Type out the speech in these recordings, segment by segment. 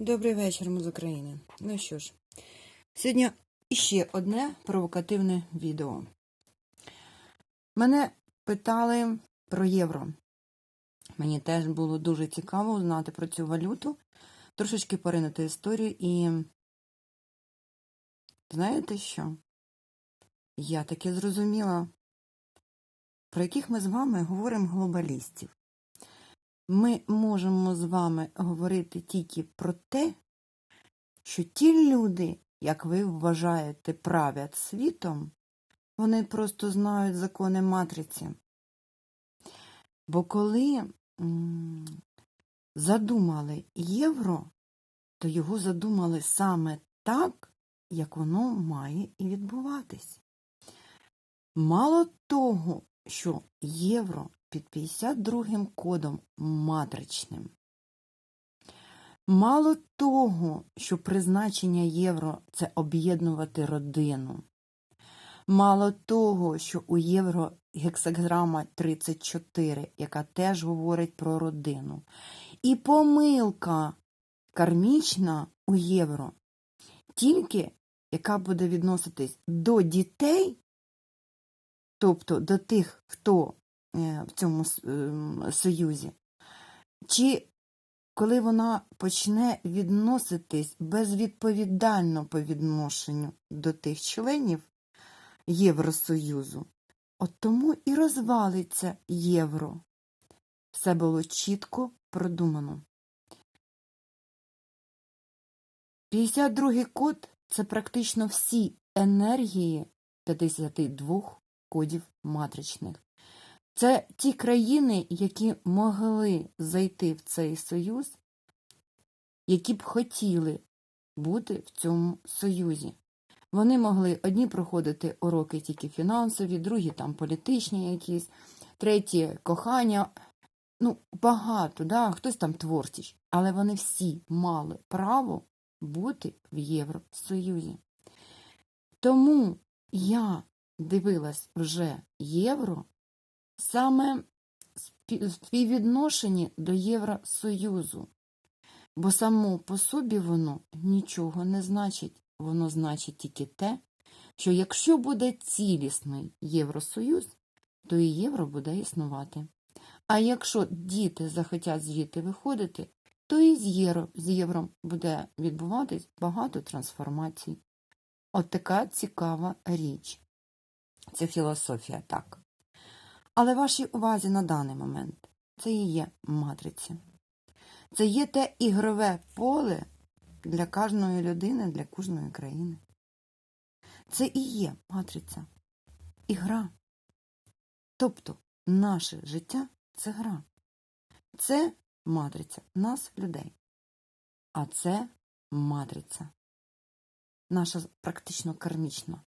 Добрий вечір, ми з України. Ну що ж, сьогодні іще одне провокативне відео. Мене питали про євро. Мені теж було дуже цікаво узнати про цю валюту, трошечки поринути історію і знаєте що? Я таки зрозуміла, про яких ми з вами говоримо глобалістів. Ми можемо з вами говорити тільки про те, що ті люди, як ви вважаєте, правлять світом, вони просто знають закони матриці. Бо коли задумали євро, то його задумали саме так, як воно має і відбуватись. Мало того, що євро під 52 кодом матричним. Мало того, що призначення євро це об'єднувати родину. Мало того, що у євро гексаграма 34, яка теж говорить про родину. І помилка кармічна у євро, тільки яка буде відноситись до дітей, тобто до тих, хто в цьому ем, союзі, чи коли вона почне відноситись безвідповідально по відношенню до тих членів Євросоюзу, от тому і розвалиться євро. Все було чітко продумано. 52-й код це практично всі енергії 52 кодів матричних. Це ті країни, які могли зайти в цей союз, які б хотіли бути в цьому союзі. Вони могли одні проходити уроки тільки фінансові, другі там політичні якісь, треті кохання. Ну, багато, да? хтось там творчий, але вони всі мали право бути в Євросоюзі. Тому я дивилась вже євро саме співвідношенні до Євросоюзу, бо само по собі воно нічого не значить. Воно значить тільки те, що якщо буде цілісний Євросоюз, то і євро буде існувати. А якщо діти захотять звідти виходити, то і з євро, з євро буде відбуватись багато трансформацій. От така цікава річ. Це філософія так. Але вашій увазі на даний момент це і є матриця. Це є те ігрове поле для кожної людини, для кожної країни. Це і є матриця. Ігра. Тобто наше життя це гра. Це матриця нас, людей. А це матриця. Наша практично кармічна.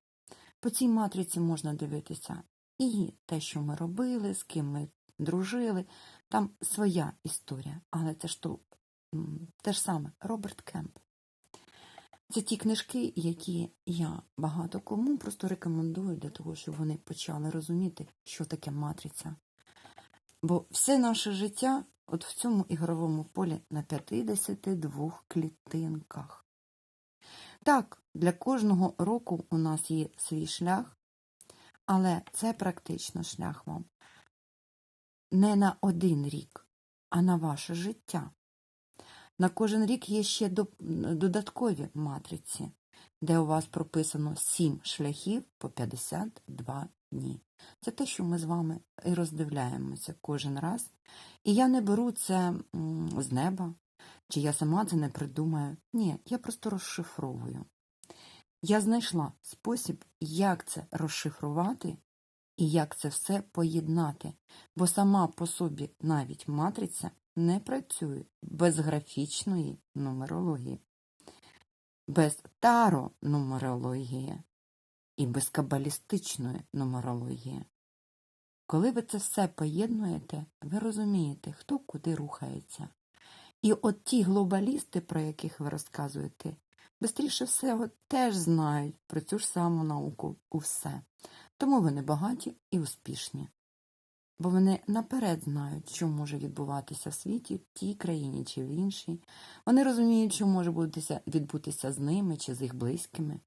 По цій матриці можна дивитися і те, що ми робили, з ким ми дружили. Там своя історія, але це ж то, те ж саме Роберт Кемп. Це ті книжки, які я багато кому просто рекомендую для того, щоб вони почали розуміти, що таке матриця. Бо все наше життя от в цьому ігровому полі на 52 клітинках. Так, для кожного року у нас є свій шлях, але це практично шлях вам не на один рік, а на ваше життя. На кожен рік є ще додаткові матриці, де у вас прописано 7 шляхів по 52 дні. Це те, що ми з вами і роздивляємося кожен раз. І я не беру це з неба, чи я сама це не придумаю. Ні, я просто розшифровую. Я знайшла спосіб, як це розшифрувати і як це все поєднати, бо сама по собі навіть матриця не працює без графічної нумерології, без таро-нумерології і без кабалістичної нумерології. Коли ви це все поєднуєте, ви розумієте, хто куди рухається. І от ті глобалісти, про яких ви розказуєте, бистріше всього теж знають про цю ж саму науку у все. Тому вони багаті і успішні. бо вони наперед знають, що може відбуватися в світі, в тій країні чи в іншій. Вони розуміють, що може відбутися з ними чи з їх близькими,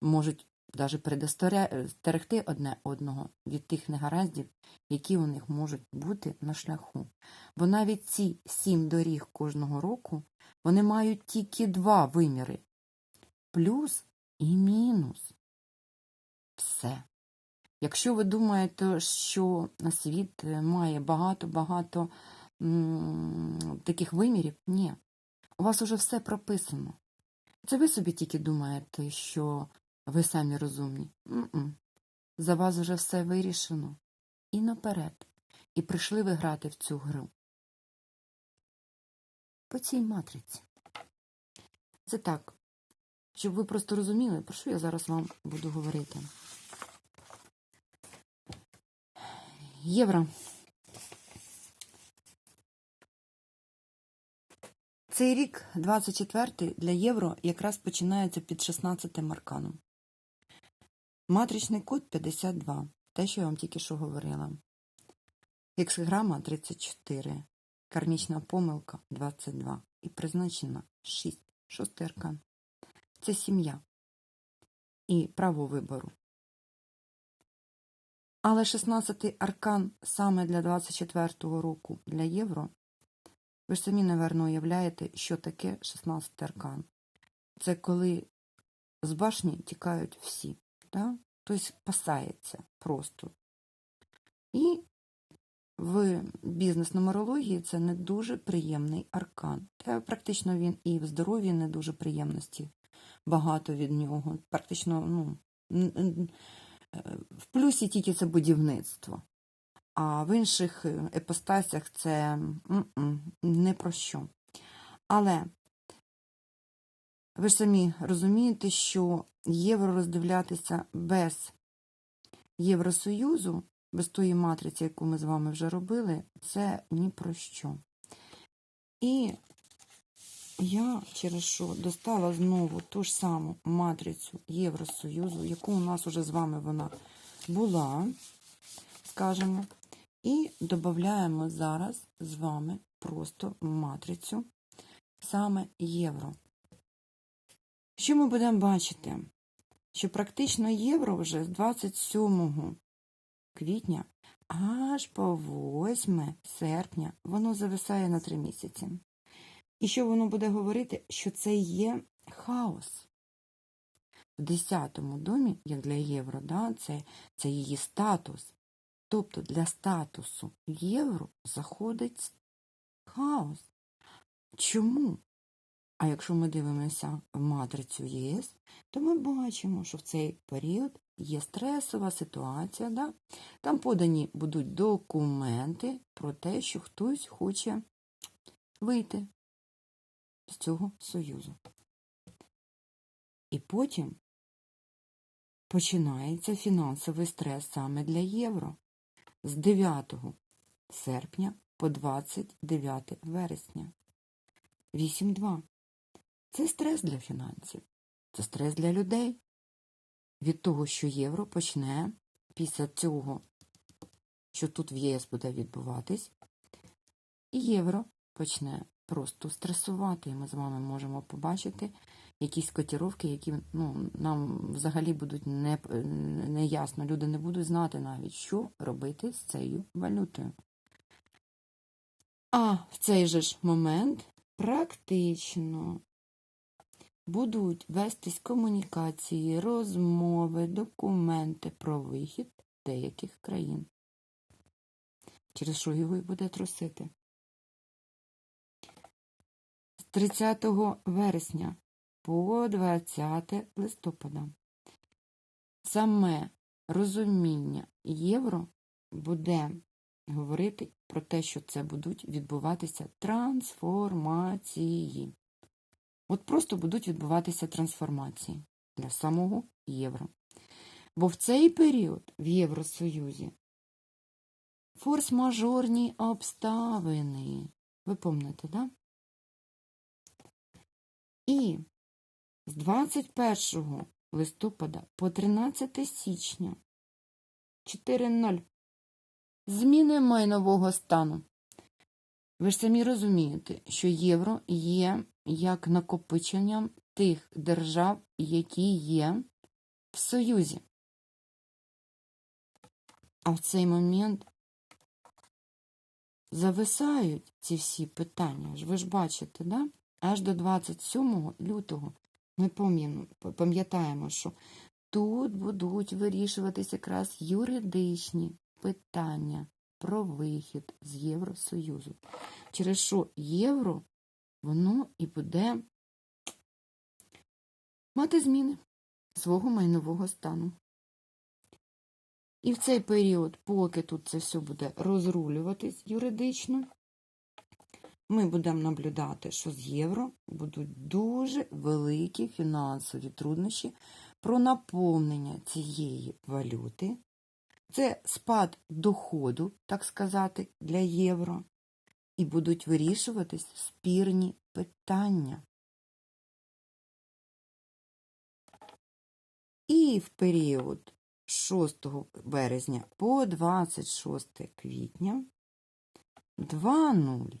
можуть навіть предостерегти одне одного від тих негараздів, які у них можуть бути на шляху. Бо навіть ці сім доріг кожного року вони мають тільки два виміри плюс і мінус. Все. Якщо ви думаєте, що світ має багато-багато таких вимірів, ні. У вас уже все прописано. Це ви собі тільки думаєте, що ви самі розумні. М-м. За вас вже все вирішено. І наперед. І прийшли ви грати в цю гру. По цій матриці. Це так, щоб ви просто розуміли, про що я зараз вам буду говорити. Євро. Цей рік, 24-й, для євро якраз починається під 16-м арканом. Матричний код 52, те, що я вам тільки що говорила. Іксграма 34, кармічна помилка 22 і призначена 6, шостий аркан. Це сім'я і право вибору. Але 16-й аркан саме для 24-го року для євро. Ви ж самі, напевно, уявляєте, що таке 16-й аркан. Це коли з башні тікають всі. Да? Тобто спасається просто. І в бізнес-нумерології це не дуже приємний аркан. Та практично він і в здоров'ї не дуже приємності. Багато від нього. Практично, ну, в плюсі тільки це будівництво. А в інших е, епостасях це не про що. Але ви ж самі розумієте, що євро роздивлятися без Євросоюзу, без тої матриці, яку ми з вами вже робили, це ні про що. І я через що достала знову ту ж саму матрицю Євросоюзу, яку у нас уже з вами вона була, скажімо, і додаємо зараз з вами просто матрицю саме євро. Що ми будемо бачити? Що практично євро вже з 27 квітня аж по 8 серпня воно зависає на 3 місяці. І що воно буде говорити? Що це є хаос. В 10-му домі, як для євро, да, це, це її статус. Тобто для статусу євро заходить хаос. Чому? А якщо ми дивимося в матрицю ЄС, то ми бачимо, що в цей період є стресова ситуація. Да? Там подані будуть документи про те, що хтось хоче вийти з цього союзу. І потім починається фінансовий стрес саме для євро з 9 серпня по 29 вересня. 8.2. Це стрес для фінансів, це стрес для людей. Від того, що євро почне після цього, що тут в ЄС буде відбуватись, і євро почне просто стресувати. І ми з вами можемо побачити якісь котіровки, які ну, нам взагалі будуть не, неясно. Люди не будуть знати навіть, що робити з цією валютою. А в цей же ж момент практично будуть вестись комунікації, розмови, документи про вихід деяких країн. Через що його і буде трусити. З 30 вересня по 20 листопада саме розуміння євро буде говорити про те, що це будуть відбуватися трансформації. От просто будуть відбуватися трансформації для самого євро. Бо в цей період в Євросоюзі форс-мажорні обставини. Ви пам'ятаєте, да? І з 21 листопада по 13 січня 4.0 зміни майнового стану. Ви ж самі розумієте, що євро є як накопиченням тих держав, які є в Союзі. А в цей момент зависають ці всі питання. Ви ж бачите, да? Аж до 27 лютого ми пам'ятаємо, що тут будуть вирішуватись якраз юридичні питання про вихід з Євросоюзу. Через що євро, воно і буде мати зміни свого майнового стану. І в цей період, поки тут це все буде розрулюватись юридично, ми будемо наблюдати, що з євро будуть дуже великі фінансові труднощі про наповнення цієї валюти. Це спад доходу, так сказати, для євро, і будуть вирішуватись спірні питання. І в період 6 березня по 26 квітня 2.0.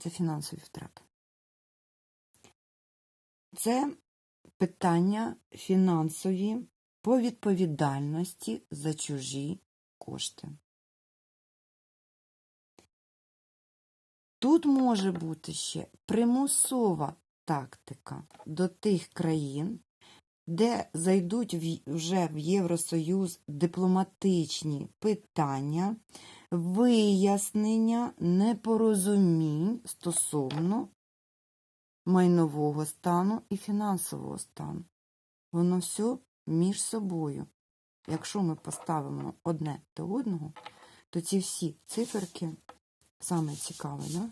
Це фінансові втрати. Це питання фінансові по відповідальності за чужі кошти. Тут може бути ще примусова тактика до тих країн, де зайдуть вже в Євросоюз дипломатичні питання, вияснення непорозумінь стосовно майнового стану і фінансового стану. Воно все між собою. Якщо ми поставимо одне до одного, то ці всі циферки саме цікаве, да?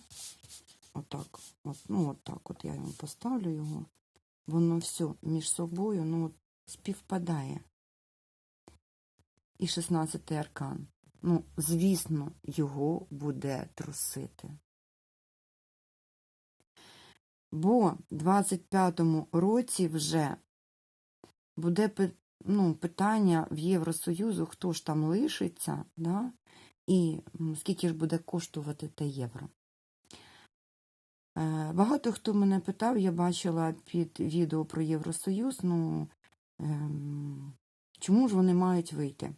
Отак. От, ну, отак от я йому поставлю його. Воно все між собою ну, співпадає. І 16-й аркан. Ну, звісно, його буде трусити. Бо в 25-му році вже буде ну, питання в Євросоюзу, хто ж там лишиться, да? і скільки ж буде коштувати те євро. Е, Багато хто мене питав, я бачила під відео про Євросоюз, ну ем, чому ж вони мають вийти?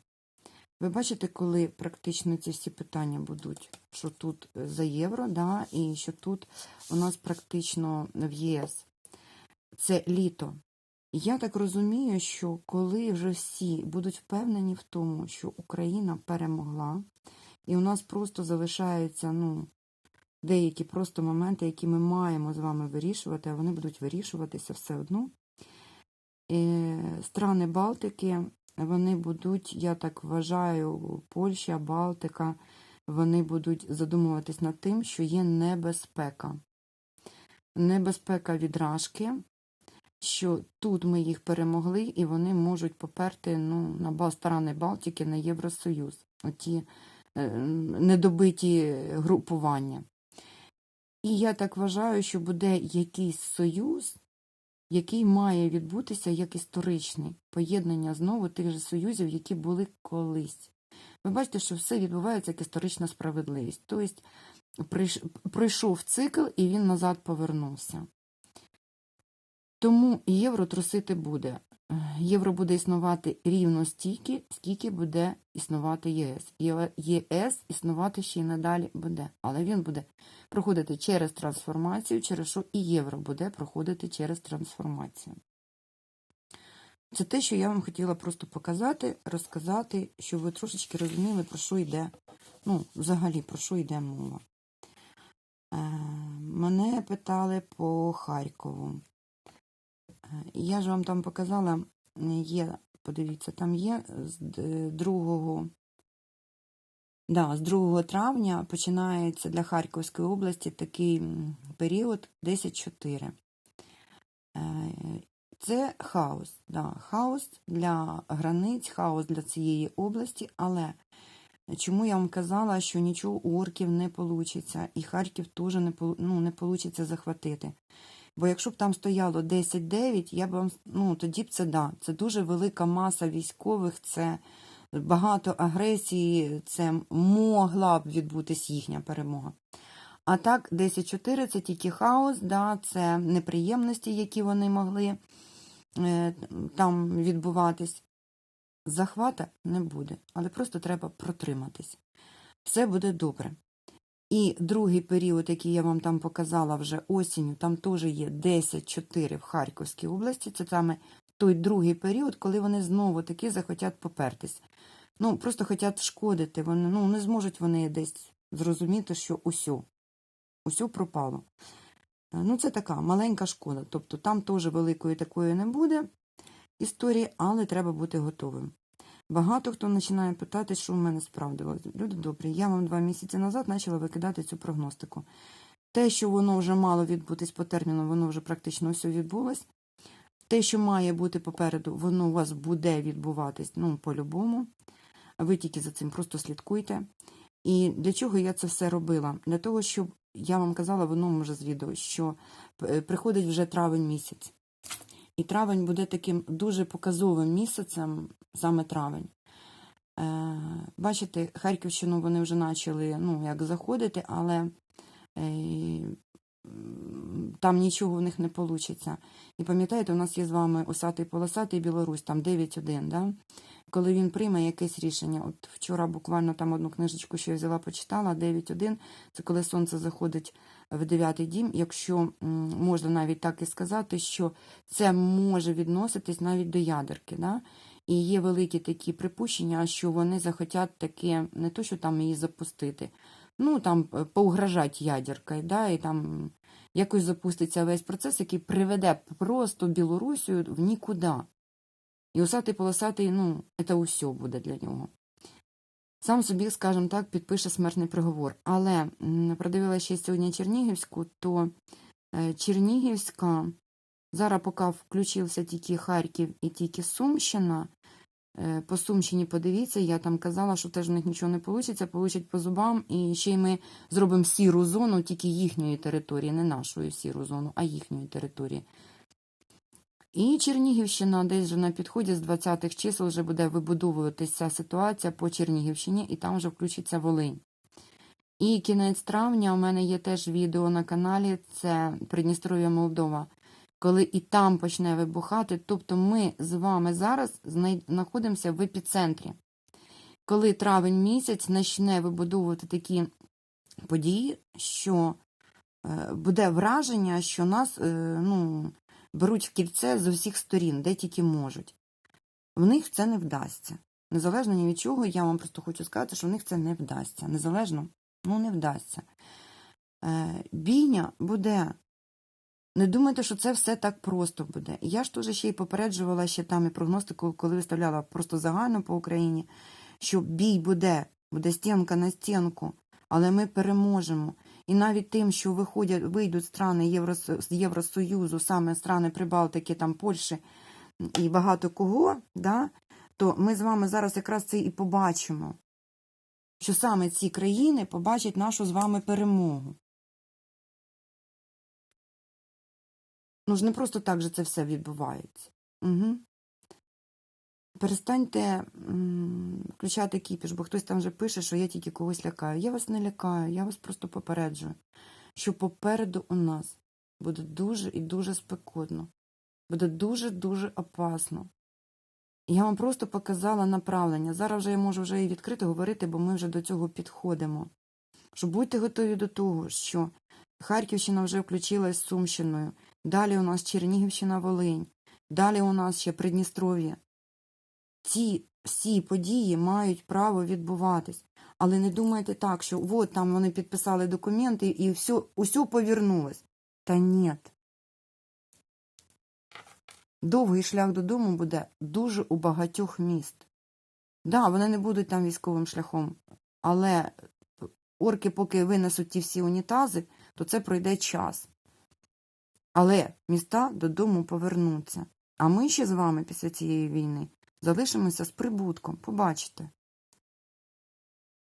Ви бачите, коли практично ці всі питання будуть, що тут е, за євро, да, і що тут у нас практично в ЄС. Це літо. Я так розумію, що коли вже всі будуть впевнені в тому, що Україна перемогла, і у нас просто залишаються ну, деякі просто моменти, які ми маємо з вами вирішувати, а вони будуть вирішуватися все одно. Е, Страни Балтики, вони будуть, я так вважаю, Польща, Балтика, вони будуть задумуватись над тим, що є небезпека. Небезпека відражки, що тут ми їх перемогли, і вони можуть поперти ну, на страни Балтики на Євросоюз. Оті е, недобиті групування. І я так вважаю, що буде якийсь союз, який має відбутися як історичний поєднання знову тих же союзів, які були колись. Ви бачите, що все відбувається як історична справедливість. Тобто пройшов цикл і він назад повернувся. Тому євро трусити буде. Євро буде існувати рівно стільки, скільки буде існувати ЄС. ЄС існувати ще й надалі буде, але він буде проходити через трансформацію, через що і євро буде проходити через трансформацію. Це те, що я вам хотіла просто показати, розказати, щоб ви трошечки розуміли, про що йде, ну, взагалі, про що йде мова. Е, мене питали по Харкову. Е, Я ж вам там показала, е, є, подивіться, там є з 2, да, з 2 травня починається для Харківської області такий період 10-4. Е, Це хаос, да, хаос для границь, хаос для цієї області, але чому я вам казала, що нічого у орків не вийде, і Харків теж не, ну, не вийде захватити. Бо якщо б там стояло 10-9, я б вам, ну, тоді б це да, це дуже велика маса військових, це багато агресії, це могла б відбутись їхня перемога. А так, 10-4 це тільки хаос, да, це неприємності, які вони могли е, там відбуватись. Захвата не буде, але просто треба протриматись. Все буде добре. І другий період, який я вам там показала вже осінню, там теж є 10-4 в Харківській області. Це саме той другий період, коли вони знову таки захотять попертись. Ну, просто хочуть шкодити. Вони ну, не зможуть вони десь зрозуміти, що усьо, усьо пропало. Е, Ну, це така маленька шкода. Тобто там теж великої такої не буде історії, але треба бути готовим. Багато хто починає питати, що в мене справдилось. Люди добрі, я вам два місяці назад почала викидати цю прогностику. Те, що воно вже мало відбутись по терміну, воно вже практично все відбулось. Те, що має бути попереду, воно у вас буде відбуватись ну, по-любому. Ви тільки за цим просто слідкуйте. І для чого я це все робила? Для того, щоб я вам казала в одному з відео, що е, приходить вже травень місяць. І травень буде таким дуже показовим місяцем, саме травень. Е, бачите, Харківщину вони вже почали ну, як заходити, але е, там нічого в них не вийде. І пам'ятаєте, у нас є з вами Осатий Полосатий Білорусь, там 9-1, да? коли він прийме якесь рішення. От вчора буквально там одну книжечку, що я взяла, почитала, 9-1, це коли сонце заходить в дев'ятий дім, якщо можна навіть так і сказати, що це може відноситись навіть до ядерки. Да? І є великі такі припущення, що вони захотять таке, не то, що там її запустити, ну там е, поугрожать ядеркою, да, і там якось запуститься весь процес, який приведе просто Білорусію в нікуди. І усатий полосатий, ну, це усе буде для нього. Сам собі, скажімо так, підпише смертний приговор. Але м, продивилася ще сьогодні Чернігівську, то е, Чернігівська, зараз поки включився тільки Харків і тільки Сумщина, Е, По Сумщині подивіться, я там казала, що теж в них нічого не вийде, получать по зубам, і ще й ми зробимо сіру зону тільки їхньої території, не нашої сіру зону, а їхньої території. І Чернігівщина десь вже на підході з 20-х чисел вже буде вибудовуватися ситуація по Чернігівщині, і там вже включиться Волинь. І кінець травня у мене є теж відео на каналі, це Придністров'я Молдова коли і там почне вибухати. Тобто ми з вами зараз знаходимося в епіцентрі. Коли травень місяць почне вибудовувати такі події, що е, буде враження, що нас е, ну, беруть в кільце з усіх сторін, де тільки можуть. В них це не вдасться. Незалежно ні від чого, я вам просто хочу сказати, що в них це не вдасться. Незалежно, ну не вдасться. Е, бійня буде не думайте, що це все так просто буде. Я ж теж ще й попереджувала ще там і прогностику, коли виставляла просто загально по Україні, що бій буде, буде стінка на стінку, але ми переможемо. І навіть тим, що виходять, вийдуть страни Євросо- Євросоюзу, саме страни Прибалтики, там Польщі і багато кого, да, то ми з вами зараз якраз це і побачимо, що саме ці країни побачать нашу з вами перемогу. Ну ж не просто так же це все відбувається. Угу. Перестаньте включати кіпіш, бо хтось там вже пише, що я тільки когось лякаю. Я вас не лякаю, я вас просто попереджую, що попереду у нас буде дуже і дуже спекотно, буде дуже-дуже опасно. Я вам просто показала направлення. Зараз вже я можу вже і відкрито говорити, бо ми вже до цього підходимо. Що будьте готові до того, що Харківщина вже включилась з Сумщиною. Далі у нас Чернігівщина, Волинь, далі у нас ще Придністров'я. Ці всі події мають право відбуватись. Але не думайте так, що от там вони підписали документи і все, усе повернулось. Та ні. Довгий шлях додому буде дуже у багатьох міст. Да, вони не будуть там військовим шляхом, але орки, поки винесуть ті всі унітази, то це пройде час. Але міста додому повернуться. А ми ще з вами після цієї війни залишимося з прибутком. Побачите.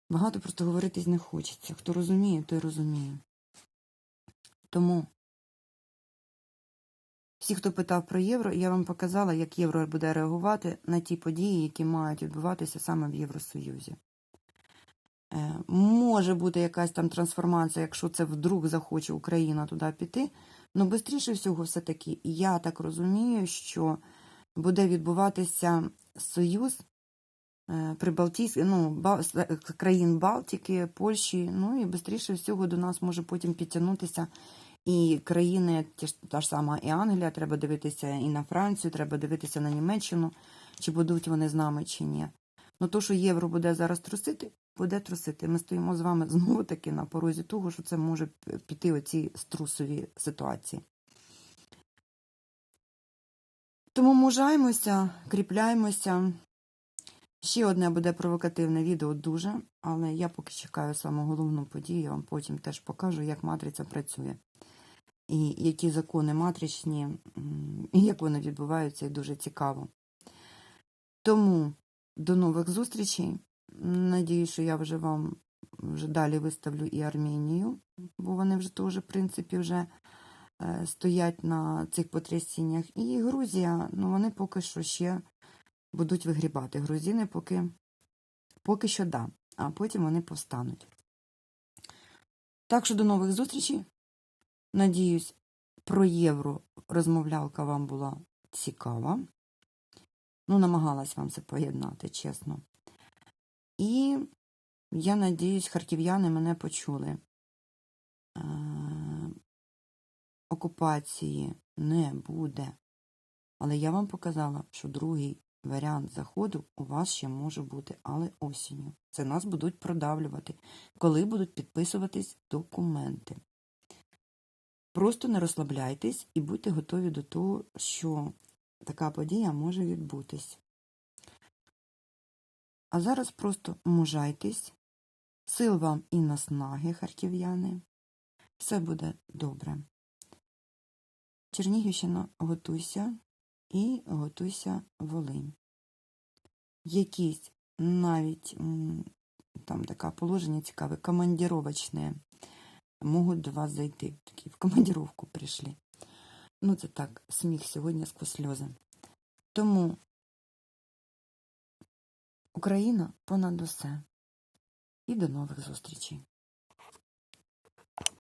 Багато просто говоритись не хочеться. Хто розуміє, той розуміє. Тому Всі, хто питав про євро, я вам показала, як євро буде реагувати на ті події, які мають відбуватися саме в Євросоюзі. Е, Може бути якась там трансформація, якщо це вдруг захоче Україна туди піти. Ну, швидше всього, все-таки, я так розумію, що буде відбуватися союз е, ну, Ба- е, країн Балтики, Польщі, ну і швидше всього до нас може потім підтягнутися і країни, та ж сама і Англія, треба дивитися і на Францію, треба дивитися на Німеччину, чи будуть вони з нами, чи ні. Ну то, що євро буде зараз трусити, буде трусити. Ми стоїмо з вами знову таки на порозі того, що це може піти оці струсові ситуації. Тому мужаємося, кріпляємося. Ще одне буде провокативне відео дуже, але я поки чекаю саму головну подію, я вам потім теж покажу, як матриця працює. І які закони матричні, і як вони відбуваються, і дуже цікаво. Тому до нових зустрічей. Надію, що я вже вам вже далі виставлю і Арменію, бо вони вже теж, в принципі, вже стоять на цих потрясіннях. І Грузія, ну вони поки що ще будуть вигрібати. Грузини поки, поки що да, а потім вони повстануть. Так що до нових зустрічей. Надіюсь, про євро розмовлялка вам була цікава. Ну, намагалась вам це поєднати, чесно. І я надіюсь, харків'яни мене почули. Окупації не буде. Але я вам показала, що другий варіант заходу у вас ще може бути, але осінню. Це нас будуть продавлювати, коли будуть підписуватись документи. Просто не розслабляйтесь і будьте готові до того, що така подія може відбутись. А зараз просто мужайтесь, сил вам і наснаги, харків'яни. Все буде добре. Чернігівщина, готуйся і готуйся Волинь. Якісь навіть там таке положення цікаве, командіровочне, можуть до вас зайти. Такі в командіровку прийшли. Ну, це так, сміх сьогодні сквозь сльози. Тому Україна понад усе. І до нових зустрічей.